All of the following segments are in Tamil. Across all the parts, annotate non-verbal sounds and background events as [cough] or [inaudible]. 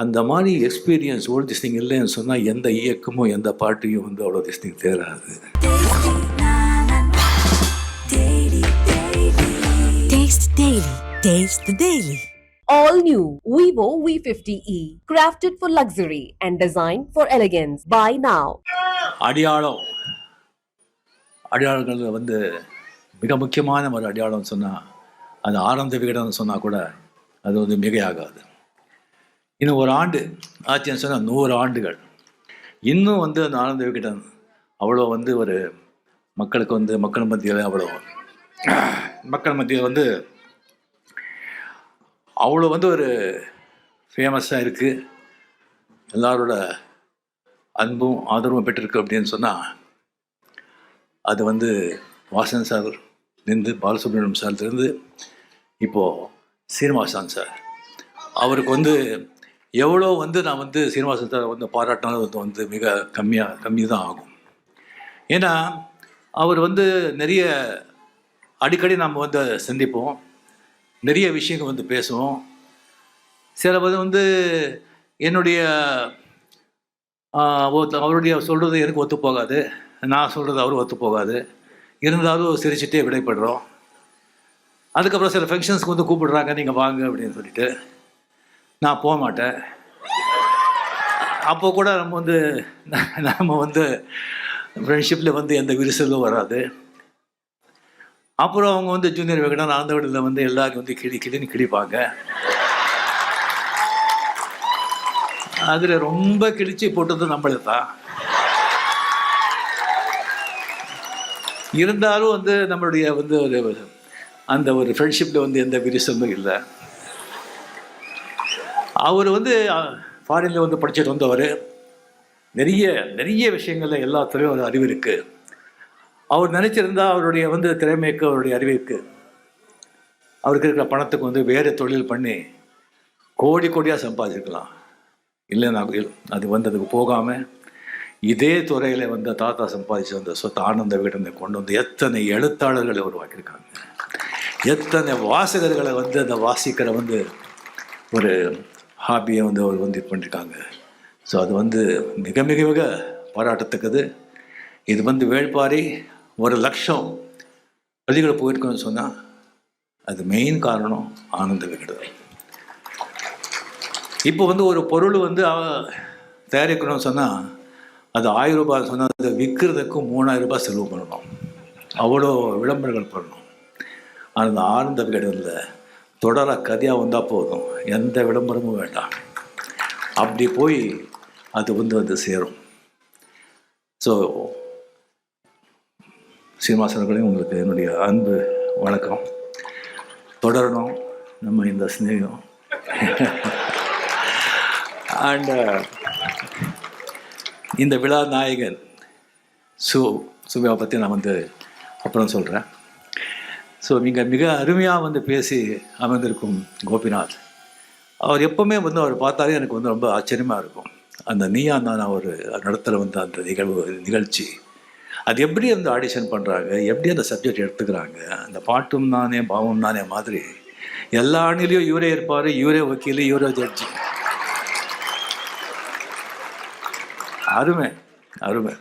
அந்த மாதிரி எக்ஸ்பீரியன்ஸ் ஓல்ட் திஸ்டிங் இல்லைன்னு சொன்னால் எந்த இயக்கமும் எந்த பாட்டையும் வந்து அவ்வளோ திஸ்டிங் தேராது Taste Daily. Taste the Daily. All new Vivo V50e, crafted for luxury and designed for elegance. Buy now. அடையாளம் அடையாளங்கள் வந்து மிக முக்கியமான ஒரு அடையாளம் சொன்னால் அது ஆனந்த விகடனம் சொன்னால் கூட அது வந்து மிகையாகாது இன்னும் ஒரு ஆண்டு ஆச்சுன்னு சொன்னால் நூறு ஆண்டுகள். இன்னும் வந்து அந்த ஆனந்த விகடன் அவ்வளோ வந்து ஒரு மக்களுக்கு வந்து மக்கள் மத்தியில் அவ்வளோ மக்கள் மத்தியில் வந்து அவ்வளோ வந்து ஒரு ஃபேமஸாக இருக்குது எல்லாரோட அன்பும் ஆதரவும் பெற்றிருக்கு அப்படின்னு சொன்னால் அது வந்து வாசன் சார் நின்று பாலசுப்ரமணியம் சார்லேருந்து இப்போது சீனிவாசன் சார். அவருக்கு வந்து எவ்வளோ வந்து நான் வந்து சீனிவாசத்தை வந்து பாராட்டினாலும் அது வந்து மிக கம்மியாக கம்மி தான் ஆகும். ஏன்னா அவர் வந்து நிறைய அடிக்கடி நாம் வந்து சந்திப்போம். நிறைய விஷயங்கள் வந்து பேசுவோம். சில வந்து என்னுடைய அவருடைய சொல்கிறது எனக்கு ஒத்து போகாது. நான் சொல்கிறது அவரும் ஒத்து போகாது. இருந்தாலும் சிரிச்சுட்டே விடைபடுறோம். அதுக்கப்புறம் சில ஃபங்க்ஷன்ஸ்க்கு வந்து கூப்பிடுறாங்க நீங்கள் வாங்க அப்படின்னு சொல்லிட்டு. நான் போக மாட்டேன். அப்போ கூட நம்ம வந்து நம்ம வந்து ஃப்ரெண்ட்ஷிப்பில் வந்து எந்த விரிசலும் வராது. அப்புறம் அவங்க வந்து ஜூனியர் விகடன் ஆனந்த விடலில் வந்து எல்லாருக்கும் வந்து கிளி கிளின்னு கிழிப்பாங்க. அதில் ரொம்ப கிழிச்சு போட்டது நம்மளுக்கு தான் இருந்தாலும் வந்து நம்மளுடைய வந்து ஒரு அந்த ஒரு ஃப்ரெண்ட்ஷிப்பில் வந்து எந்த விரிசலும் இல்லை. அவர் வந்து ஃபாரினில் வந்து படிச்சுட்டு வந்தவர். நிறைய நிறைய விஷயங்கள்ல எல்லாத்துலேயும் ஒரு அறிவு இருக்குது அவர் நினச்சிருந்தா அவருடைய வந்து திறமைக்கு அவருடைய அறிவிற்கு அவருக்கு இருக்கிற பணத்துக்கு வந்து வேறு தொழில் பண்ணி கோடி கோடியாக சம்பாதிச்சிருக்கலாம். இல்லைன்னா அது வந்ததுக்கு போகாமல் இதே துறையில் வந்த தாத்தா சம்பாதிச்சு வந்த சொத்து ஆனந்த விகடனை கொண்டு வந்து எத்தனை எழுத்தாளர்களை உருவாக்கியிருக்காங்க. எத்தனை வாசகர்களை வந்து அந்த வாசிக்கிற வந்து ஒரு ஹாபியை வந்து அவர் வந்து இது பண்ணியிருக்காங்க ஸோ அது வந்து மிக மிக மிக பாராட்டத்தக்கது. இது வந்து வேள்பாரி ஒரு லட்சம் பிரதிகளை போயிருக்கோன்னு சொன்னால் அது மெயின் காரணம் ஆனந்த விகடன். இப்போ வந்து ஒரு பொருள் வந்து அவ- தயாரிக்கணும்னு சொன்னால் அது ஆயிரம் ரூபாய் சொன்னால் அதை விற்கிறதுக்கு மூணாயிரம் ரூபாய் செலவு பண்ணணும். அவ்வளோ விளம்பரங்கள் பண்ணணும். ஆனால் அந்த ஆனந்த விகடனில் தொடர கதையாக வந்தால் போதும். எந்த விளம்பரமும் வேண்டாம். அப்படி போய் அது வந்து வந்து சேரும். ஸோ சீனிவாசர்களையும் உங்களுக்கு என்னுடைய அன்பு வணக்கம். தொடரணும் நம்ம இந்த ஸ்நேகம் அண்ட் uh, இந்த விழா நாயகன் சு சுபியா பற்றி நான் வந்து அப்புறம் சொல்கிறேன் ஸோ நீங்கள் மிக அருமையாக வந்து பேசி அமர்ந்திருக்கும் கோபிநாத். அவர் எப்போவுமே வந்து அவர் பார்த்தாலே எனக்கு வந்து ரொம்ப ஆச்சரியமாக இருக்கும். அந்த நீயா நான் அவர் நடத்துல வந்து அந்த நிகழ்வு நிகழ்ச்சி. அது எப்படி அந்த ஆடிஷன் பண்ணுறாங்க எப்படி அந்த சப்ஜெக்ட் எடுத்துக்கிறாங்க? அந்த பாட்டும் நானே பாவம் நானே மாதிரி எல்லா அணிலையும் இவரே இருப்பார் இவரே வக்கீல் இவரே ஜட்ஜி அருமை அருமை.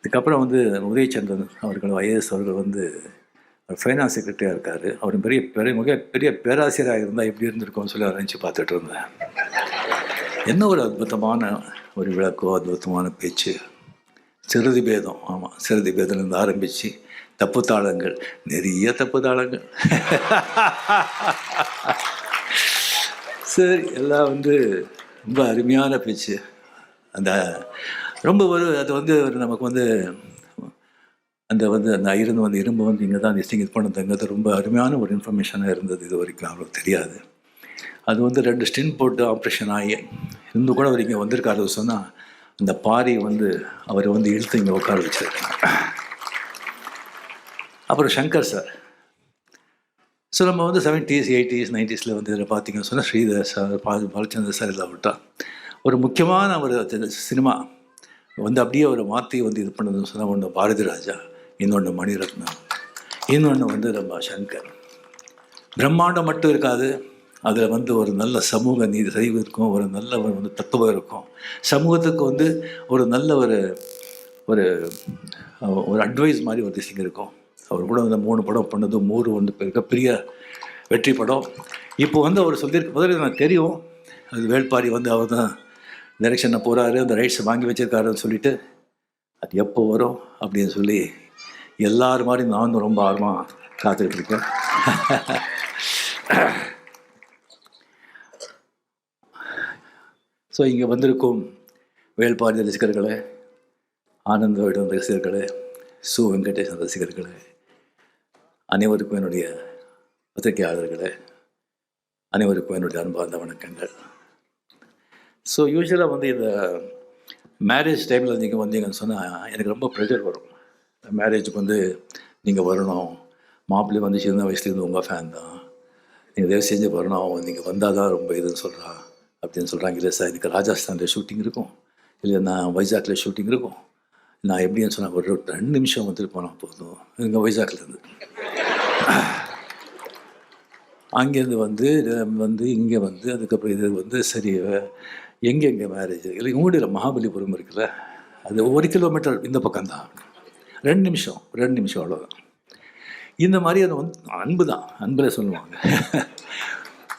இதுக்கப்புறம் வந்து உதயச்சந்திரன் அவர்கள் ஐஏஎஸ் அவர்கள் வந்து ஃபைனான்ஸ் செக்ரட்டரியாக இருக்கார். அவர் பெரிய பெரிய மிக பெரிய பேராசிரியராக இருந்தால் எப்படி இருந்திருக்கும்னு சொல்லி நினச்சி பார்த்துட்டு இருந்தேன். என்ன ஒரு அற்புதமான ஒரு விளக்கோ அற்புதமான பேச்சு. சிறுதி பேதம். ஆமாம் சிறுதி பேதம்லேருந்து ஆரம்பித்து தப்பு தாளங்கள். நிறைய தப்பு தாளங்கள். சரி எல்லாம் வந்து ரொம்ப அருமையான பேச்சு. அந்த ரொம்ப ஒரு அது வந்து நமக்கு வந்து அந்த வந்து அந்த இருந்து வந்து இரும்பு வந்து இங்கே தான் லிஸ்டிங் இது பண்ணதுங்கிறது ரொம்ப அருமையான ஒரு இன்ஃபர்மேஷனாக இருந்தது இது வரைக்கும். அவருக்கு தெரியாது. அது வந்து ரெண்டு ஸ்டின் போட்டு ஆப்ரேஷன் ஆகி இருந்து கூட அவர் இங்கே வந்திருக்காரு சொன்னால் அந்த பாரி வந்து அவர் வந்து இழுத்து இங்கே உட்கார வச்சிருக்காங்க அப்புறம் சங்கர் சார் ஸோ நம்ம வந்து செவன்டீஸ் எயிட்டிஸ் நைன்டிஸில் வந்து இதில் பார்த்தீங்கன்னு சொன்னால் ஸ்ரீதர் சார் பால் பாலச்சந்திர சார் இதில் விட்டா ஒரு முக்கியமான ஒரு சினிமா வந்து அப்படியே ஒரு மாற்றி வந்து இது பண்ணதுன்னு சொன்னால் ஒன்று பாரதி ராஜா. இன்னொன்று மணிரத்னம். இன்னொன்று வந்து நம்ம சங்கர். பிரம்மாண்டம் மட்டும் இருக்காது. அதில் வந்து ஒரு நல்ல சமூக நீதி சரிவு இருக்கும். ஒரு நல்ல ஒரு வந்து தத்துவம் இருக்கும். சமூகத்துக்கு வந்து ஒரு நல்ல ஒரு ஒரு ஒரு அட்வைஸ் மாதிரி ஒரு திசிங் இருக்கும். அவர் கூட வந்து மூணு படம் பண்ணது மூணு வந்து மிகப்பெரிய வெற்றி படம். இப்போ வந்து அவர் சொல்லியிருக்க முதல்ல எனக்கு தெரியும். அது வேள்பாரி வந்து அவர் தான் டைரெக்ஷனில் போகிறாரு அந்த ரைட்ஸை வாங்கி வச்சிருக்காருன்னு சொல்லிட்டு அது எப்போ வரும்? அப்படின்னு சொல்லி எல்லாரும் மாதிரி நானும் ரொம்ப ஆர்வமாக காத்துக்கிட்டு இருக்கேன் ஸோ இங்கே வந்திருக்கும் வேள்பாரி ரசிகர்களே ஆனந்த விடம் ரசிகர்களே சு வெங்கடேசன் ரசிகர்களே அனைவருக்கும் என்னுடைய பத்திரிகையாளர்களே அனைவருக்கும் என்னுடைய அன்பார்ந்த வணக்கங்கள். ஸோ யூஸ்வலாக வந்து இந்த மேரேஜ் டைமில் நீங்கள் வந்தீங்கன்னு சொன்னால் எனக்கு ரொம்ப ப்ரெஷர் வரும். மேரேஜுக்கு வந்து நீங்கள் வரணும். மாப்பிள்ளை வந்து சின்ன வயசுலேருந்து உங்கள் ஃபேன் தான். நீங்கள் தயவு செஞ்சு வரணும். அவன் நீங்கள் வந்தால் தான் ரொம்ப இதுன்னு சொல்கிறான் அப்படின்னு சொல்கிறாங்க இல்லை சார் எனக்கு ராஜஸ்தானில் ஷூட்டிங் இருக்கும். இல்லை நான் வைசாக்கில் ஷூட்டிங் இருக்கும். நான் எப்படின்னு சொன்னால் ஒரு ரெண்டு நிமிஷம் வந்துட்டு போனால் போதும். இங்கே வைசாக்லேருந்து அங்கேருந்து வந்து வந்து இங்கே வந்து அதுக்கப்புறம் இது வந்து சரி எங்கெங்கே மேரேஜ் இல்லை ஊடியில் மகாபலிபுரம் இருக்குல்ல? அது ஒரு கிலோமீட்டர் இந்த பக்கம்தான். ரெண்டு நிமிஷம் ரெண்டு நிமிஷம் அவ்வளோதான் இந்த மாதிரி அது வந்து அன்பு தான் அன்பில் சொல்லுவாங்க.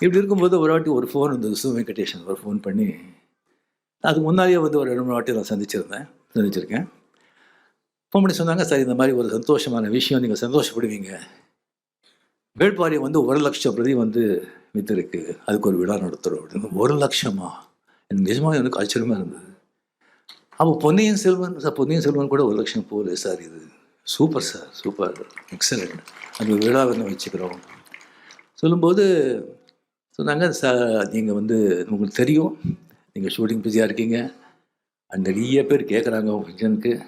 இப்படி இருக்கும்போது ஒரு வாட்டி ஒரு ஃபோன் வந்து சு வெங்கடேஷன் ஒரு ஃபோன் பண்ணி அதுக்கு முன்னாடியே வந்து ஒரு ரெண்டு மூணு வாட்டி நான் சந்திச்சிருந்தேன் சந்திச்சிருக்கேன். ஃபோன் பண்ணி சொன்னாங்க சார் இந்த மாதிரி ஒரு சந்தோஷமான விஷயம் நீங்கள் சந்தோஷப்படுவீங்க. வேட்பாரி வந்து ஒரு லட்சம் பிரதி வந்து வித்து இருக்குது அதுக்கு ஒரு விழா நடத்துகிறோம் அப்படின்னு. ஒரு லட்சமா? எனக்கு நிஜமாக எனக்கு ஆச்சரியமாக இருந்தது. அப்போ பொன்னியின் செல்வன் சார் பொன்னியின் செல்வன் கூட ஒரு லட்சம் போகல சார் இது. Super sir super. எக்ஸலண்ட் அந்த விழா வந்து வச்சுக்கிறோம். சொல்லும்போது சொன்னாங்க சார் நீங்கள் வந்து உங்களுக்கு தெரியும். நீங்கள் ஷூட்டிங் பிஸியாக இருக்கீங்க. and நிறைய பேர் கேட்குறாங்க உங்கள் ஃபங்க்ஷனுக்கு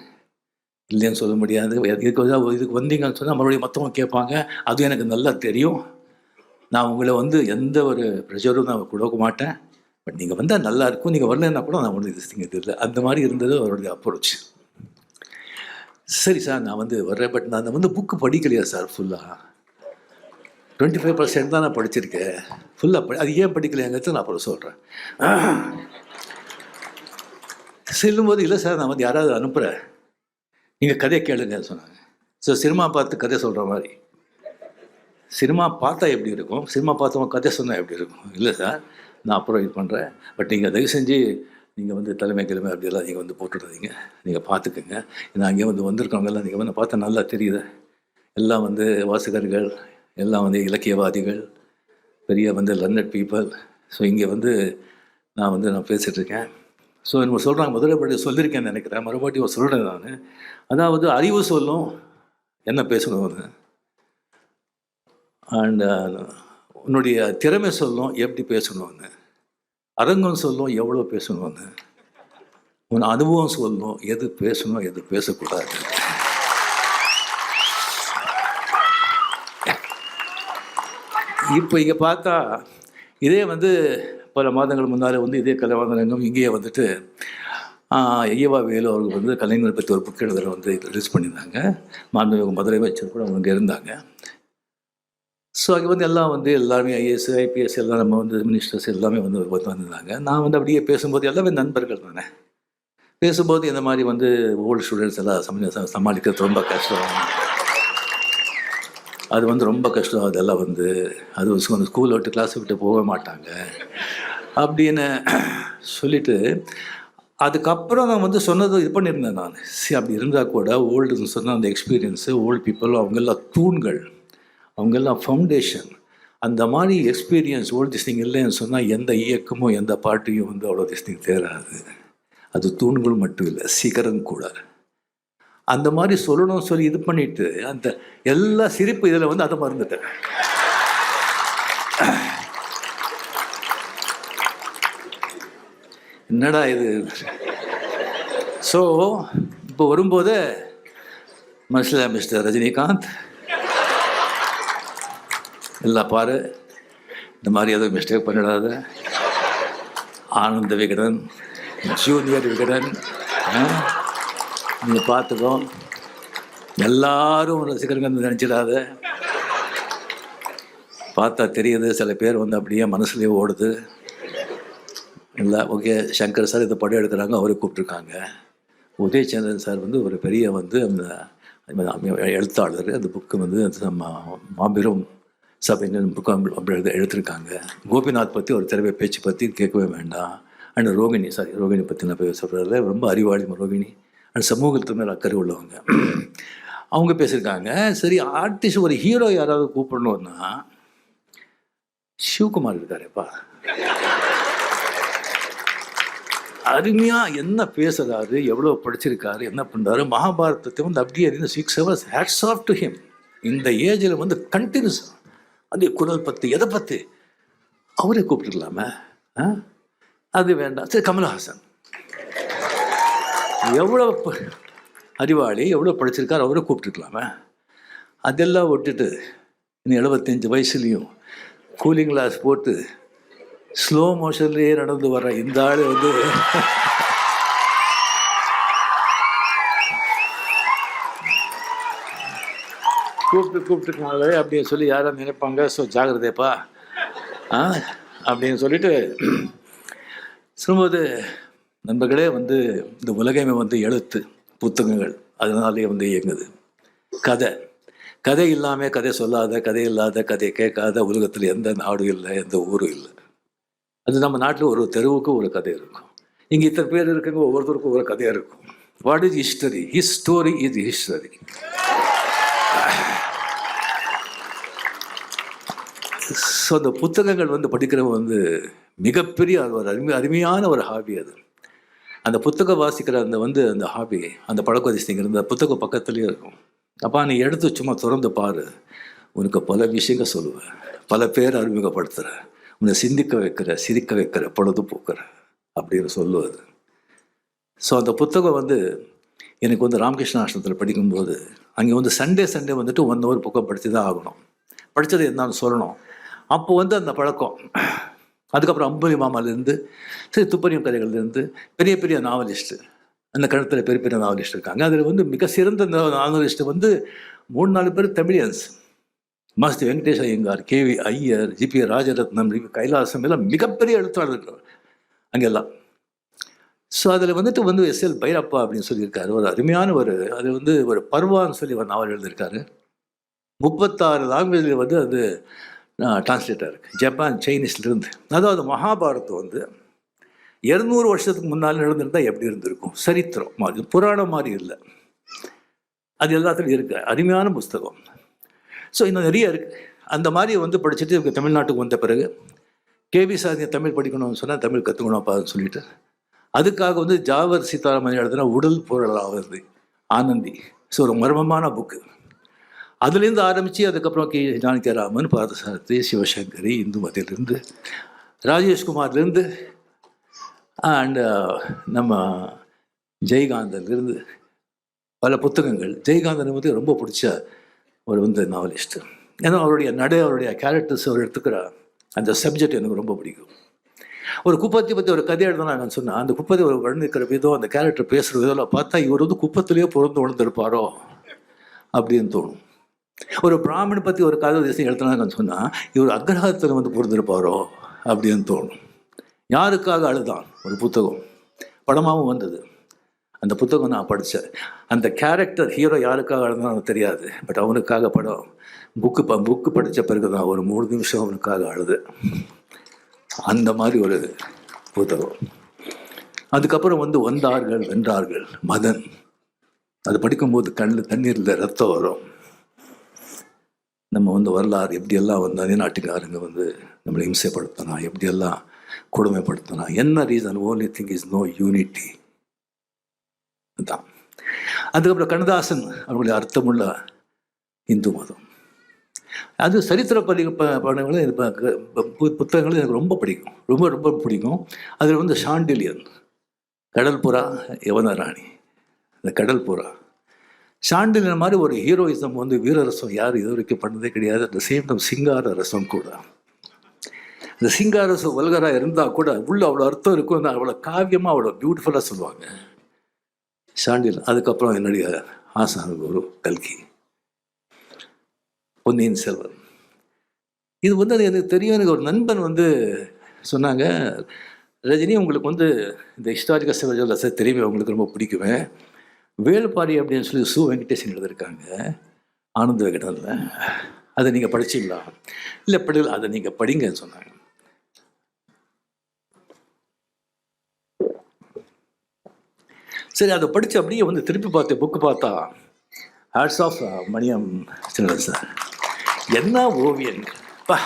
இல்லைன்னு சொல்ல முடியாது. இதுக்கு இதுக்கு வந்தீங்கன்னு சொன்னால் மறுபடியும் மற்றவங்க கேட்பாங்க. அதுவும் எனக்கு நல்லா தெரியும். நான் உங்களை வந்து எந்த ஒரு ப்ரெஷரும் நான் கொடுக்க மாட்டேன். பட் நீங்கள் வந்தால் நல்லா இருக்கும். நீங்கள் வரலன்னா கூட நான் ஒன்றும் இது இது அந்த மாதிரி இருந்தது அவருடைய அப்ரோச் சரி சார் நான் வந்து வர்றேன். பட் நான் வந்து புக்கு படிக்கலையா சார் ஃபுல்லாக டுவெண்ட்டி ஃபைவ் பர்சன்ட் தான் நான் படிச்சிருக்கேன். ஃபுல்லாக படி அது ஏன் படிக்கலையாங்கிறது நான் அப்புறம் சொல்கிறேன் செல்லும்போது இல்லை சார் நான் வந்து யாராவது அனுப்புகிறேன் நீங்கள் கதையை கேளுங்கன்னு சொன்னாங்க. ஸோ சினிமா பார்த்து கதை சொல்கிற மாதிரி. சினிமா பார்த்தா எப்படி இருக்கும்? சினிமா பார்த்தவங்க கதை சொன்னால் எப்படி இருக்கும்? இல்லை சார் நான் அப்புறம் இது பண்ணுறேன் பட் நீங்கள் தயவு செஞ்சு நீங்கள் வந்து தலைமை கிழமை அப்படியெல்லாம் நீங்கள் வந்து போட்டுடாதீங்க. நீங்கள் பார்த்துக்குங்க ஏன்னா அங்கே வந்து வந்திருக்கவங்கெல்லாம் நீங்கள் வந்து பார்த்தா நல்லா தெரியுது. எல்லாம் வந்து வாசகர்கள் எல்லாம் வந்து இலக்கியவாதிகள் பெரிய வந்து லர்னட் பீப்புள் ஸோ இங்கே வந்து நான் வந்து நான் பேசிகிட்ருக்கேன் ஸோ நம்ம சொல்கிறாங்க முதல்ல படி சொல்லியிருக்கேன்னு நினைக்கிறேன். மறுபடியும் சொல்கிறேன் நான். அதாவது அறிவு சொல்லும் என்ன பேசணும் அண்ட் உன்னுடைய திறமை சொல்லும் எப்படி பேசணும்னு அரங்கம் சொல்லும் எவ்வளோ பேசணும்னு உன் அனுபவம் சொல்லும் எது பேசணும் எது பேசக்கூடாது. இப்போ இங்கே பார்த்தா இதே வந்து பல மாதங்கள் முன்னால் வந்து இதே கலைவாதரங்கம் இங்கேயே வந்துட்டு ஐயவா வேலு அவர்கள் வந்து கலைஞர் பற்றி ஒரு புக் எழுதுற வந்து ரிலீஸ் பண்ணியிருந்தாங்க. மாண்புமிகு மதுரை வச்சர் கூட அவங்க இருந்தாங்க. ஸோ அங்கே வந்து எல்லாம் வந்து எல்லாருமே ஐஏஎஸ் ஐபிஎஸ் எல்லாம் நம்ம வந்து மினிஸ்டர்ஸ் எல்லாமே வந்து வந்து வந்திருந்தாங்க. நான் வந்து அப்படியே பேசும்போது எல்லாமே நண்பர்கள் தானே? பேசும்போது இந்த மாதிரி வந்து ஓல்டு ஸ்டூடெண்ட்ஸ் எல்லாம் சம சமாளிக்கிறது ரொம்ப கஷ்டம். அது வந்து ரொம்ப கஷ்டம். அதெல்லாம் வந்து அது வந்து ஸ்கூல் விட்டு கிளாஸ் விட்டு போக மாட்டாங்க. அப்படின்னு சொல்லிட்டு அதுக்கப்புறம் நான் வந்து சொன்னது இது பண்ணியிருந்தேன் நான். சரி அப்படி இருந்தால் கூட ஓல்டுன்னு சொன்னால் அந்த எக்ஸ்பீரியன்ஸு ஓல்டு பீப்புள் அவங்கெல்லாம் தூண்கள். அவங்கெல்லாம் ஃபவுண்டேஷன் அந்த மாதிரி எக்ஸ்பீரியன்ஸ் ஓல்ட் திஸ்டிங் இல்லைன்னு சொன்னால் எந்த இயக்கமும் எந்த பாட்டையும் வந்து அவ்வளோ திஸ்டிங் தேராது அது தூண்கள் மட்டும் இல்லை சிகரம் கூட. அந்த மாதிரி சொல்லணும்னு சொல்லி இது பண்ணிட்டு அந்த எல்லா சிரிப்பு இதில் வந்து அதை மறந்துட்டேன். என்னடா இது? ஸோ இப்போ வரும்போது மனசில் மிஸ்டர் ரஜினிகாந்த் எல்லாம் பாரு. இந்த மாதிரி எதுவும் மிஸ்டேக் பண்ணிடாத. ஆனந்த விகடன் ஜூனியர் விகடன் நீங்கள் பார்த்துக்கோ. எல்லாரும் ரசிகர்கள் நினச்சிடாத. பார்த்தா தெரியுது சில பேர் வந்து அப்படியே மனசுலேயே ஓடுது. இல்லை ஓகே சங்கர் சார் இதை படம் எடுக்கிறாங்க அவரை கூப்பிட்ருக்காங்க உதயச்சந்திரன் சார் வந்து ஒரு பெரிய வந்து அந்த எழுத்தாளர் அந்த புக்கு வந்து நம்ம மாபெரும் சபையில் புக்கம் அப்படி எடுத்திருக்காங்க. கோபிநாத் பற்றி ஒரு திறமை பேச்சு பற்றி கேட்கவே வேண்டாம். அண்ட் ரோகிணி சாரி ரோகிணி பற்றி நான் போய் ரொம்ப அறிவாளி ரோகிணி. அண்ட் சமூகத்து மேலே அக்கறை உள்ளவங்க. அவங்க பேசியிருக்காங்க. சரி ஆர்டிஸ்ட் ஒரு ஹீரோ யாராவது கூப்பிடணுன்னா சிவகுமார் இருக்காருப்பா. அருமையாக என்ன பேசுகிறாரு எவ்வளோ படிச்சிருக்காரு என்ன பண்ணுறாரு மகாபாரதத்தை வந்து அப்படியே six hours hats off to him இந்த ஏஜில் வந்து கண்டினியூஸ் அந்த குரல் பற்றி எதை பற்றி அவரே கூப்பிட்டுக்கலாமே? ஆ? அது வேண்டாம். சரி கமல்ஹாசன். எவ்வளோ அறிவாளி எவ்வளோ படிச்சிருக்காரு அவரை கூப்பிட்டுருக்கலாமே அதெல்லாம் விட்டுட்டு இன்னும் எழுபத்தஞ்சு வயசுலேயும் கூலிங் கிளாஸ் போட்டு ஸ்லோ மோஷன்லேயே நடந்து வர இந்த ஆள் வந்து கூப்பிட்டு கூப்பிட்டுனாலே அப்படின்னு சொல்லி யாரும் நினைப்பாங்க. ஸோ ஜாகிரதைப்பா ஆ? அப்படின்னு சொல்லிட்டு சொல்லும்போது நண்பர்களே வந்து இந்த உலகமே வந்து எழுத்து புத்தகங்கள். அதனாலே வந்து இயங்குது. கதை. கதை இல்லாமல் கதை சொல்லாத கதை இல்லாத கதையை கேட்காத உலகத்தில் எந்த நாடும் இல்லை எந்த ஊரும் இல்லை. அது நம்ம நாட்டில் ஒரு தெருவுக்கு ஒரு கதை இருக்கும். இங்கே இத்தனை பேர் இருக்குங்க ஒவ்வொருத்தருக்கும் ஒரு கதையாக இருக்கும். What is history his story is history so அந்த புத்தகங்கள் வந்து படிக்கிறவங்க வந்து மிகப்பெரிய அது ஒரு அருமை அருமையான ஒரு ஹாபி அது. அந்த புத்தகம் வாசிக்கிற அந்த வந்து அந்த ஹாபி அந்த பழக்கவதிசைங்கிற அந்த புத்தகம் பக்கத்துலேயே இருக்கும். அப்பா நீ எடுத்து சும்மா திறந்து பாரு. உனக்கு பல விஷயங்கள் சொல்லுவேன் பல பேர் அறிமுகப்படுத்துகிற உன்னை சிந்திக்க வைக்கிற சிரிக்க வைக்கிற பொழுதுபோக்குற அப்படின்னு சொல்லுவது. ஸோ அந்த புத்தகம் வந்து எனக்கு வந்து ராமகிருஷ்ண ஆசிரமத்தில் படிக்கும்போது அங்கே வந்து சண்டே சண்டே வந்துட்டு ஒன் ஹவர் புக்கம் படித்து தான் ஆகணும். படித்தது என்னன்னு சொல்லணும். அப்போ வந்து அந்த பழக்கம். அதுக்கப்புறம் அம்புலி மாமாலேருந்து சரி துப்பறியும் கதைகள்லேருந்து பெரிய பெரிய நாவலிஸ்ட்டு அந்த கழுத்தில் பெரிய பெரிய நாவலிஸ்ட் இருக்காங்க. அதில் வந்து மிக சிறந்த நாவலிஸ்ட் வந்து மூணு நாலு பேர் Tamilians. Masti Venkatesh Iyengar KV Iyer GP Rajaratnam Kailasam எல்லாம் மிகப்பெரிய எழுத்தாளர்கள் அங்கெல்லாம். ஸோ அதில் வந்துட்டு வந்து எஸ் எல் பைரப்பா அப்படின்னு சொல்லியிருக்காரு. ஒரு அருமையான ஒரு அது வந்து ஒரு பர்வான்னு சொல்லி ஒரு நாவல் எழுதியிருக்காரு. முப்பத்தாறு லாங்குவேஜில் வந்து அது டிரான்ஸ்லேட்டாக இருக்குது ஜப்பான் சைனீஸ்லேருந்து. அதாவது மகாபாரதம் வந்து இரநூறு வருஷத்துக்கு முன்னால் நடந்திருந்தால் எப்படி இருந்திருக்கும்? சரித்திரம் மாதிரி புராணம் மாதிரி இல்லை. அது எல்லாத்துலையும் இருக்குது அருமையான புஸ்தகம். ஸோ இன்னும் நிறைய இருக்குது அந்த மாதிரி வந்து படிச்சுட்டு இவங்க தமிழ்நாட்டுக்கு வந்த பிறகு கேபி சாதியை தமிழ் படிக்கணும்னு சொன்னால் தமிழ் கற்றுக்கணும்ப்பான்னு சொல்லிட்டு அதுக்காக வந்து ஜாவர் சீதாராமன் எழுதுனா உடல் பொருளாவது ஆனந்தி. ஸோ ஒரு மர்மமான புக்கு அதுலேருந்து ஆரம்பித்து அதுக்கப்புறம் கே ஜானகிராமன் பாரதசாரதி சிவசங்கரி இந்து மதத்திலேருந்து ராஜேஷ்குமார்லேருந்து அண்டு uh, நம்ம ஜெயகாந்தன்லேருந்து பல புத்தகங்கள். ஜெயகாந்தன் வந்து ரொம்ப பிடிச்ச ஒரு வந்து நாவலிஸ்ட்டு ஏன்னா அவருடைய நடை அவருடைய கேரக்டர்ஸ் அவர் எடுத்துக்கிற அந்த சப்ஜெக்ட் எனக்கு ரொம்ப பிடிக்கும். ஒரு குப்பத்தை பற்றி ஒரு கதை எழுதலாம் நான் சொன்னேன். அந்த குப்பத்தை ஒரு வர்ணிக்கிற விதம் அந்த கேரக்டர் பேசுகிற விதம் பார்த்தா இவர் வந்து குப்பத்திலேயே பிறந்து உணர்ந்திருப்பாரோ அப்படின்னு தோணும். ஒரு பிராமணை பற்றி ஒரு கதை தேசம் எழுதுனாங்கன்னு சொன்னால் இவர் அக்ரஹத்தில் வந்து பொறுத்திருப்பாரோ அப்படின்னு தோணும். யாருக்காக அழுதான்? ஒரு புத்தகம். படமாகவும் வந்தது. அந்த புத்தகம் நான் படித்தேன் அந்த கேரக்டர் ஹீரோ யாருக்காக அழுதானோ எனக்கு தெரியாது. பட் அவனுக்காக படம். புக்கு ப புக்கு படித்த பிறகு தான் ஒரு மூணு நிமிஷம் அவனுக்காக அழுது அந்த மாதிரி ஒரு புத்தகம். அதுக்கப்புறம் வந்து வந்தார்கள் வென்றார்கள். மதன். அது படிக்கும்போது கண்ணில் தண்ணீரில் ரத்தம் வரும். நம்ம வந்து வரலாறு எப்படியெல்லாம் வந்து அந்நாட்டுக்காரங்க வந்து நம்மளை இம்சைப்படுத்தினா எப்படியெல்லாம் கொடுமைப்படுத்தினா என்ன reason only thing is no unity தான் அதுக்கப்புறம் கண்ணதாசன் அவர்களுடைய அர்த்தமுள்ள இந்து மதம். அது சரித்திர பள்ளி ப- படங்களும் பு- புத்தகங்களும் எனக்கு ரொம்ப பிடிக்கும். ரொம்ப ரொம்ப பிடிக்கும். அதில் வந்து ஷாண்டிலியன் கடல் புறா யவனராணி. இந்த கடல் புறா ஷாண்டிலியன் மாதிரி ஒரு ஹீரோயிசம் வந்து வீரரசம் யாரும் இது வரைக்கும் பண்ணதே கிடையாது. அட் த சேம் டைம் சிங்கார ரசம் கூட. இந்த சிங்காரரசம் வல்கராக இருந்தால் கூட உள்ள அவ்வளோ அர்த்தம் இருக்கும். அவ்வளோ காவியமாக அவ்வளோ பியூட்டிஃபுல்லாக சொல்லுவாங்க. சாண்டில் அதுக்கப்புறம் என்னுடைய ஆசான குரு கல்கி. பொன்னியின் செல்வன். இது வந்து அது எனக்கு தெரியும். எனக்கு ஒரு நண்பன் வந்து சொன்னாங்க ரஜினி உங்களுக்கு வந்து இந்த ஹிஸ்டாரிக்கல் சிவஜலச தெரியுமே உங்களுக்கு ரொம்ப பிடிக்குமே. வேலுப்பாரி அப்படின்னு சொல்லி சு வெங்கடேசன் எழுதியிருக்காங்க. ஆனந்த விகடனில் அதை நீங்கள் படிச்சீங்களா? இல்லை படிக்கல அதை நீங்கள் படிங்கன்னு சொன்னாங்க. சரி அதை படித்து அப்படியே வந்து திருப்பி பார்த்து புக்கு பார்த்தா hats off uh, Maniam sir என்ன ஓவியங்கள் பா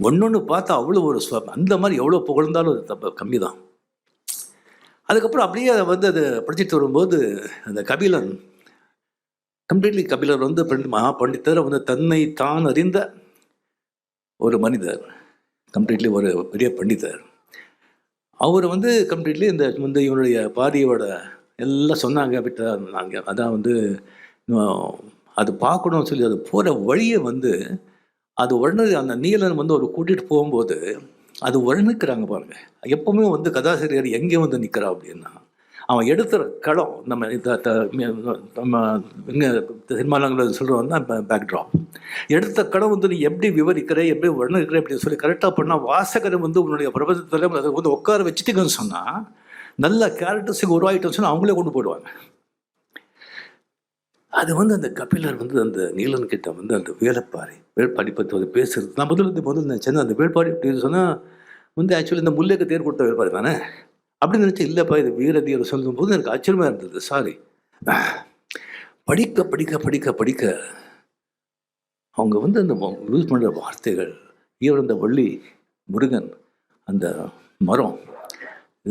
ஒன்று பார்த்தா அவ்வளோ ஒரு அந்த மாதிரி எவ்வளோ புகழ்ந்தாலும் தப்பு கம்மி தான் அதுக்கப்புறம் அப்படியே அதை வந்து அதை படிச்சுட்டு வரும்போது அந்த கபிலன் கம்ப்ளீட்லி கபிலர் வந்து பண்டி மகா பண்டித்தர் வந்து தன்னை தான் அறிந்த ஒரு மனிதர் கம்ப்ளீட்லி ஒரு பெரிய பண்டிதர். அவர் வந்து கம்ப்ளீட்லி இந்த வந்து இவனுடைய பாரியோட எல்லாம் சொன்னாங்க அப்படின்ட்டு நாங்கள் அதான் வந்து அது பார்க்கணும்னு சொல்லி அது போகிற வழியை வந்து அது உடனே அந்த நீலன் வந்து ஒரு கூட்டிகிட்டு போகும்போது அது வர்ணிக்கிறாங்க பாருங்க. எப்பவுமே வந்து கதாசிரியர் எங்கே வந்து நிற்கிறா அப்படின்னா அவன் எடுத்துகிற களம் நம்ம நம்ம இங்கே சினிமாலங்களில் சொல்கிறோம் தான் பேக்ட்ராப் எடுத்த களம் வந்து நீ எப்படி விவரிக்கிற எப்படி வர்ணிக்கிற அப்படின்னு சொல்லி கரெக்டாக பண்ணால் வாசகரை வந்து உன்னுடைய பிரபஞ்சத்தில் அதை வந்து உட்கார வச்சுட்டுங்கன்னு சொன்னால் நல்ல கேரக்டர்ஸுக்கு உருவாகிட்டோம்னு சொன்னால் அவங்களே கொண்டு போயிடுவாங்க. அது வந்து அந்த கபிலர் வந்து அந்த நீலன் கிட்ட வந்து அந்த வேலைப்பாறை வேள்பாடி பற்றி வந்து பேசுறது. நான் முதல்ல வந்து முதல்ல நினச்சேன் அந்த வேள்பாடி அப்படின்னு சொன்னால் வந்து ஆக்சுவலி இந்த முல்லைக்கு தேர் கொடுத்த வேள்பாரி தானே? அப்படின்னு நினச்சேன் இல்லைப்பா இது வீரதீர் சொல்லும்போது எனக்கு ஆச்சரியமாக இருந்தது. சாரி படிக்க படிக்க படிக்க படிக்க அவங்க வந்து அந்த யூஸ் பண்ணுற வார்த்தைகள் ஈவன் அந்த வள்ளி முருகன் அந்த மரம்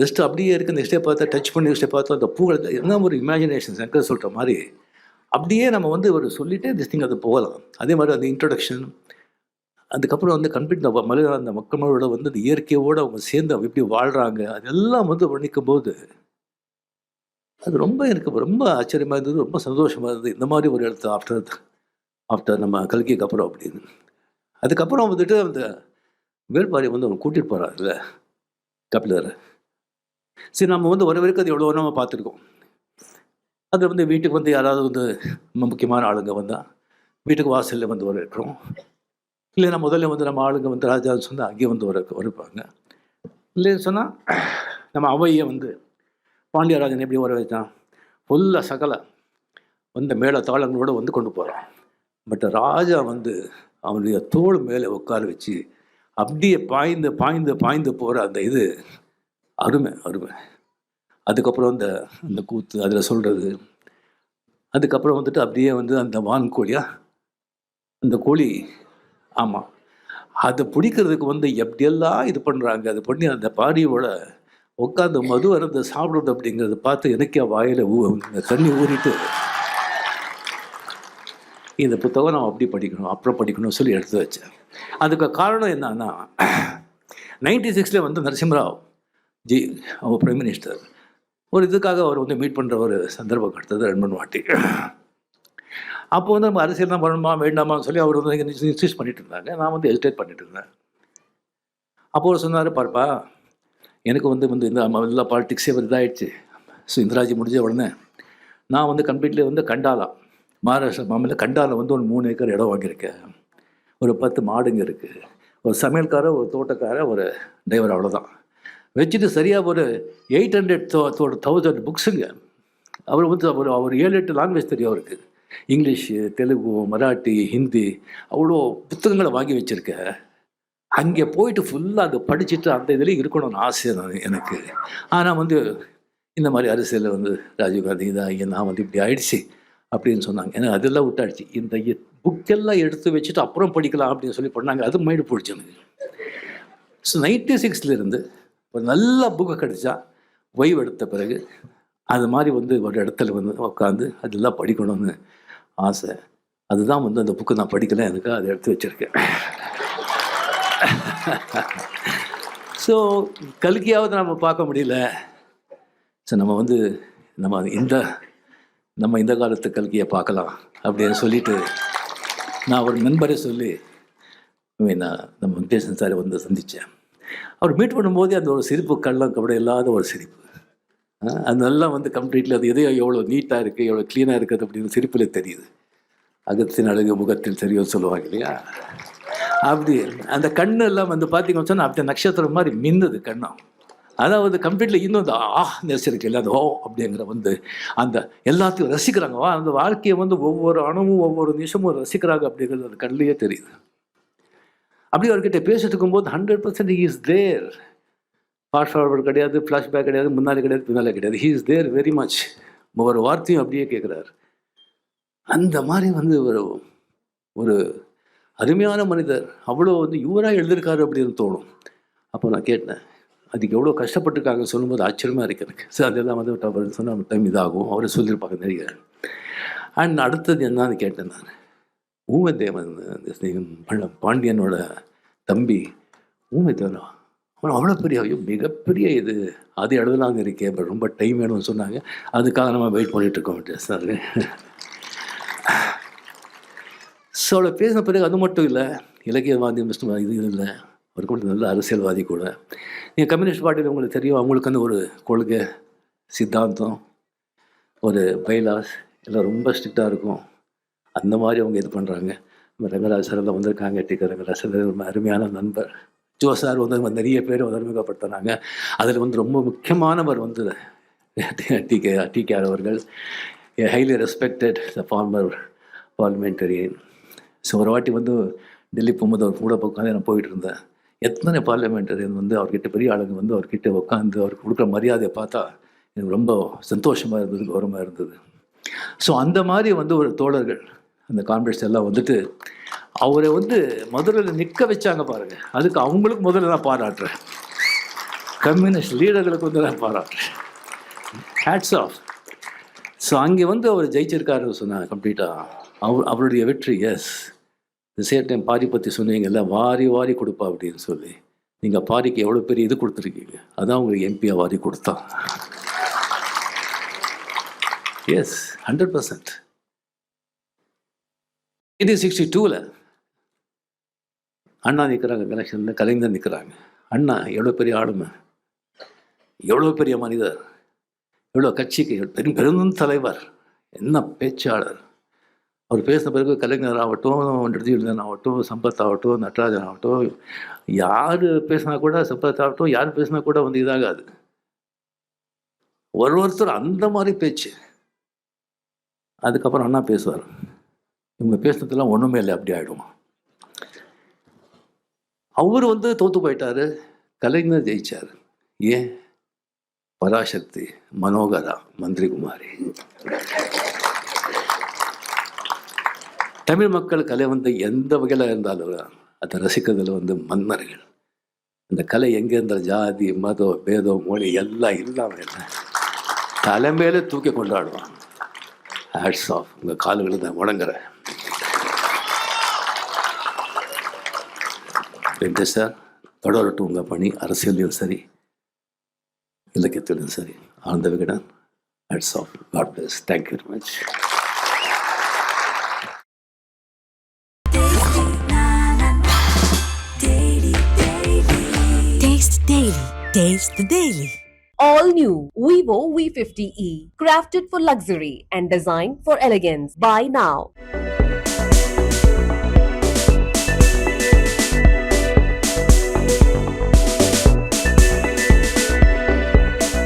ஜஸ்ட் அப்படியே இருக்குது நெக்ஸ்டே பார்த்தா டச் பண்ணி நெக்ஸ்டே பார்த்தா அந்த பூக்கள் என்ன ஒரு இமேஜினேஷன் சங்கர் சொல்கிற மாதிரி. அப்படியே நம்ம வந்து ஒரு சொல்லிட்டே திஸ் திங் அது போகலாம். அதே மாதிரி அந்த இன்ட்ரடக்ஷன் அதுக்கப்புறம் வந்து கம்ப்ளீட் அந்த மலையாள அந்த மக்களோட வந்து அந்த இயற்கையோடு அவங்க சேர்ந்து அவங்க எப்படி வாழ்கிறாங்க அதெல்லாம் வந்து வர்ணிக்கும் போது அது ரொம்ப எனக்கு ரொம்ப ஆச்சரியமாக இருந்தது ரொம்ப சந்தோஷமாக இருந்தது. இந்த மாதிரி ஒரு இடத்த ஆஃப்டர் ஆஃப்டர் நம்ம கல்கிக்கு அப்புறம் அப்படின்னு. அதுக்கப்புறம் வந்துட்டு அந்த வேள்பாரி வந்து அவங்க கூட்டிகிட்டு போகிறாருல்ல கபிலர். சரி நம்ம வந்து ஒரு வரைக்கும் அது எவ்வளோ நம்ம பார்த்துருக்கோம். அது வந்து வீட்டுக்கு வந்து யாராவது வந்து ரொம்ப முக்கியமான ஆளுங்க வந்தால் வீட்டுக்கு வாசலில் வந்து வரக்கிறோம் இல்லைன்னா முதல்ல வந்து நம்ம ஆளுங்க வந்து ராஜான்னு சொன்னால் அங்கேயே வந்து வர வரப்பாங்க இல்லைன்னு சொன்னால் நம்ம அவையை வந்து பாண்டியராஜன் எப்படி வர வச்சான் ஃபுல்லாக சகல வந்த மேல தாளங்களோடு வந்து கொண்டு போகிறான் பட் ராஜா வந்து அவனுடைய தோள் மேலே உட்கார வச்சு அப்படியே பாய்ந்து பாய்ந்து பாய்ந்து போகிற அந்த இது அருமை அருமை. அதுக்கப்புறம் அந்த அந்த கூத்து அதில் சொல்கிறது அதுக்கப்புறம் வந்துட்டு அப்படியே வந்து அந்த வான் கோழியா அந்த கோழி ஆமாம் அதை பிடிக்கிறதுக்கு வந்து எப்படியெல்லாம் இது பண்ணுறாங்க அது பண்ணி அந்த பாடியோட உட்காந்து மது அருந்த சாப்பிடுறது அப்படிங்கிறத பார்த்து எனக்கே வாயில் ஊ இந்த தண்ணி ஊறிட்டு இந்த புத்தகம் நான் அப்படி படிக்கணும் அப்புறம் படிக்கணும்னு சொல்லி எடுத்து வச்சேன். அதுக்கு காரணம் என்னன்னா [clears throat] நைன்டி சிக்ஸில் வந்து நரசிம்மராவ் ஜி அவர் பிரைம் மினிஸ்டர் ஒரு இதுக்காக அவர் வந்து மீட் பண்ணுற ஒரு சந்தர்ப்பம் கிடைத்தது ரெண்டு மூணு வாட்டி. அப்போ வந்து நம்ம அரசியல் தான் பண்ணணுமா வேண்டாமான்னு சொல்லி அவர் வந்து இன்சிஸ்ட் பண்ணிட்டு இருந்தாங்க. நான் வந்து ஹெசிடேட் பண்ணிட்டு இருந்தேன். அப்போ அவர் சொன்னார் பார்ப்பா எனக்கு வந்து வந்து இந்த எல்லா பாலிட்டிக்ஸே ஒரு இதாகிடுச்சு ஸோ இந்திராஜி முடிஞ்ச உடனே நான் வந்து கம்ப்ளீட்லி வந்து கண்டாலா மகாராஷ்டிரா மாநில கண்டால வந்து ஒரு மூணு ஏக்கர் இடம் வாங்கியிருக்கேன். ஒரு பத்து மாடுங்க இருக்குது ஒரு சமையல்காரர் ஒரு தோட்டக்காரர் ஒரு டிரைவர் அவ்வளோதான் வச்சுட்டு சரியாக ஒரு எயிட் ஹண்ட்ரட் தௌசண்ட் புக்ஸுங்க அவர் வந்து அவர் அவர் ஏழு எட்டு லாங்குவேஜ் தெரியும் அவருக்கு. இங்கிலீஷு தெலுங்கு மராட்டி ஹிந்தி அவ்வளோ புத்தகங்களை வாங்கி வச்சுருக்க. அங்கே போயிட்டு ஃபுல்லாக அதை படிச்சுட்டு அந்த இதுலேயும் இருக்கணும்னு ஆசை நான் எனக்கு. ஆனால் வந்து இந்த மாதிரி அரசியலில் வந்து ராஜீவ்காந்தி இதாக நான் வந்து இப்படி ஆயிடுச்சு அப்படின்னு சொன்னாங்க. எனக்கு அதெல்லாம் விட்டாடுச்சு இந்த புக்கெல்லாம் எடுத்து வச்சுட்டு அப்புறம் படிக்கலாம் அப்படின்னு சொல்லி பண்ணாங்க. அது மைண்டு போயிடுச்சு எனக்கு ஸோ நைன்டி சிக்ஸ்லேருந்து ஒரு நல்ல புக்கு கிடைச்சா ஓய்வு எடுத்த பிறகு அது மாதிரி வந்து ஒரு இடத்துல வந்து உட்காந்து அதெல்லாம் படிக்கணும்னு ஆசை. அதுதான் வந்து அந்த புக்கு நான் படிக்கல எனக்கு அதை எடுத்து வச்சுருக்கேன். ஸோ கல்கியாவது நம்ம பார்க்க முடியல. ஸோ நம்ம வந்து நம்ம இந்த நம்ம இந்த காலத்து கல்கியை பார்க்கலாம் அப்படின்னு சொல்லிட்டு நான் ஒரு நண்பரை சொல்லி நான் நம்ம வெங்கடேசன் சாரை வந்து சந்தித்தேன் அவர் மீட் பண்ணும்போதே அந்த ஒரு சிரிப்பு கள்ளம் கபடி இல்லாத ஒரு சிரிப்பு. அதெல்லாம் வந்து கம்ப்ளீட்லி அது எதையோ எவ்வளோ நீட்டாக இருக்குது எவ்வளோ க்ளீனாக இருக்குது அப்படின்னு சிரிப்பில் தெரியுது. அகத்தின் அழகு முகத்தில் தெரியும் சொல்லுவாங்க இல்லையா? அப்படி அந்த கண்ணு எல்லாம் வந்து பார்த்தீங்கன்னு சொன்னால் அப்படி நட்சத்திரம் மாதிரி மின்னுது கண்ணம். அதாவது கம்ப்ளீட்லி இன்னும் இந்த ஆ நெசிருக்கு இல்லை அந்த ஓ அப்படிங்கிற வந்து அந்த எல்லாத்தையும் ரசிக்கிறாங்க. வா அந்த வாழ்க்கையை வந்து ஒவ்வொரு அணுவும் ஒவ்வொரு நிமிஷமும் ரசிக்கிறாங்க அப்படிங்கிறது அந்த கண்ணிலேயே தெரியுது. அப்படி அவர்கிட்ட பேசிட்டு இருக்கும்போது hundred percent is there fast forward கிடையாது ஃப்ளாஷ்பேக் கிடையாது முன்னாலே கிடையாது பின்னாலே கிடையாது. He is there very much ஒவ்வொரு வார்த்தையும் அப்படியே கேட்குறாரு அந்த மாதிரி வந்து ஒரு ஒரு அருமையான மனிதர். அவ்வளோ வந்து இவராக எழுதியிருக்காரு அப்படின்னு தோணும். அப்போ நான் கேட்டேன் அதுக்கு எவ்வளோ கஷ்டப்பட்டுருக்காங்க சொல்லும்போது ஆச்சரியமாக இருக்கு எனக்கு. சார் அதெல்லாம் வந்து அவர் சொன்ன டைம் இதாகும். அவரை சொல்லியிருப்பாங்க நினைக்கிறேன் அண்ட் அடுத்தது என்னன்னு கேட்டேன் நான். ஊமைத்தேவன் இந்த ஸ்நேகம் பாண்டியனோட தம்பி ஊமைத்தேவன் அவன் அவ்வளோ பெரிய ஐயோ மிகப்பெரிய இது. அது எழுதலாம்னு இருக்கே பட் ரொம்ப டைம் வேணும்னு சொன்னாங்க. அதுக்காக நம்ம வெயிட் பண்ணிகிட்டு இருக்கோம் சார். ஸோ அவளை பேசின பிறகு அது மட்டும் இல்லை இலக்கியவாதி மிஸ்டர் இது இல்லை. அவர் கூட நல்ல அரசியல்வாதி கூட. நீங்கள் கம்யூனிஸ்ட் பார்ட்டியில் உங்களுக்கு தெரியும் அவங்களுக்கு வந்து ஒரு கொள்கை சித்தாந்தம் ஒரு பைலாஸ் எல்லாம் ரொம்ப ஸ்ட்ரிக்டாக இருக்கும். அந்த மாதிரி அவங்க இது பண்ணுறாங்க நம்ம ரங்கராஜ் சார் வந்திருக்காங்க டிக்கர் ரங்கராஜ் சார் அருமையான நண்பர். ஜோ சார் வந்து நிறைய பேர் அறிமுகப்படுத்தினாங்க அதில் வந்து ரொம்ப முக்கியமானவர் வந்து டி கே டி கே அவர்கள். Highly respected the former parliamentarian so ஒரு வாட்டி வந்து டெல்லி போகும்போது அவர் கூட உட்காந்து நான் போயிட்டு இருந்தேன். எத்தனை பார்லிமெண்டரியன் வந்து அவர்கிட்ட பெரிய ஆளுங்க வந்து அவர்கிட்ட உட்காந்து அவருக்கு கொடுக்குற மரியாதையை பார்த்தா எனக்கு ரொம்ப சந்தோஷமாக இருந்தது கௌரவமாக இருந்தது. ஸோ அந்த மாதிரி வந்து ஒரு தோழர்கள் அந்த கான்ஃபரன்ஸ் எல்லாம் வந்துட்டு அவரை வந்து மதுரையில் நிற்க வச்சாங்க பாருங்கள் அதுக்கு அவங்களுக்கு முதல்ல நான் பாராட்டுறேன். கம்யூனிஸ்ட் லீடர்களுக்கு வந்து நான் பாராட்டுறேன். ஹேட்ஸ் ஆஃப் ஸோ அங்கே வந்து அவர் ஜெயிச்சிருக்காரு சொன்னாங்க கம்ப்ளீட்டாக அவர் அவருடைய வெற்றி எஸ் இந்த சேர் டைம் பாரி பற்றி சொன்னீங்கல்ல வாரி வாரி கொடுப்பா அப்படின்னு சொல்லி. நீங்கள் பாரிக்கு எவ்வளோ பெரிய இது கொடுத்துருக்கீங்க? அதான் உங்களுக்கு எம்பியாக வாரி கொடுத்தான். Yes hundred percent eighteen sixty டூவில் அண்ணா நிற்கிறாங்க கனெக்ஷனில் கலைஞர் நிற்கிறாங்க அண்ணா எவ்வளோ பெரிய ஆளுமை. எவ்வளோ பெரிய மனிதர். எவ்வளோ கட்சிக்கு பெரும் பெரும் தலைவர். என்ன பேச்சாளர். அவர் பேசின பிறகு கலைஞர் ஆகட்டும் எழுதியிருந்தன் ஆகட்டும் சம்பத் ஆகட்டும் நட்ராஜன் ஆகட்டும் யார் பேசினா கூட சம்பத் ஆகட்டும் யார் பேசினா கூட வந்து இதாகாது. ஒரு ஒருத்தர் அந்த மாதிரி பேச்சு. அதுக்கப்புறம் அண்ணா பேசுவார். இவங்க பேசுனதெல்லாம் ஒன்றுமே இல்லை அப்படி ஆகிடும் அவர் வந்து தோத்து போயிட்டாரு கலைஞர் ஜெயிச்சார். ஏன்? பராசக்தி மனோகரா மந்திரி குமாரி தமிழ் மக்கள் கலை வந்து எந்த வகையில் இருந்தாலும் அதை ரசிக்கிறதுல வந்து மன்னர்கள். இந்த கலை எங்கே இருந்த ஜாதி மதம் பேதம் மொழி எல்லாம் இல்லாமல் இல்லை தலைமையில தூக்கி கொண்டாடுவான் ஹேட்ஸ் ஆஃப் உங்கள் கால்களை தான் உடங்குறேன் வெங்கடேஷ் சார் தொடரட்டும் உங்கள் பணி அரசியலையும் சரி இலக்கியத்திலும் சரி Ananda Vikatan hats off God plus thank you very much Taste Daily. Taste the Daily. All new Vivo V50e, crafted for luxury and designed for elegance. Buy now.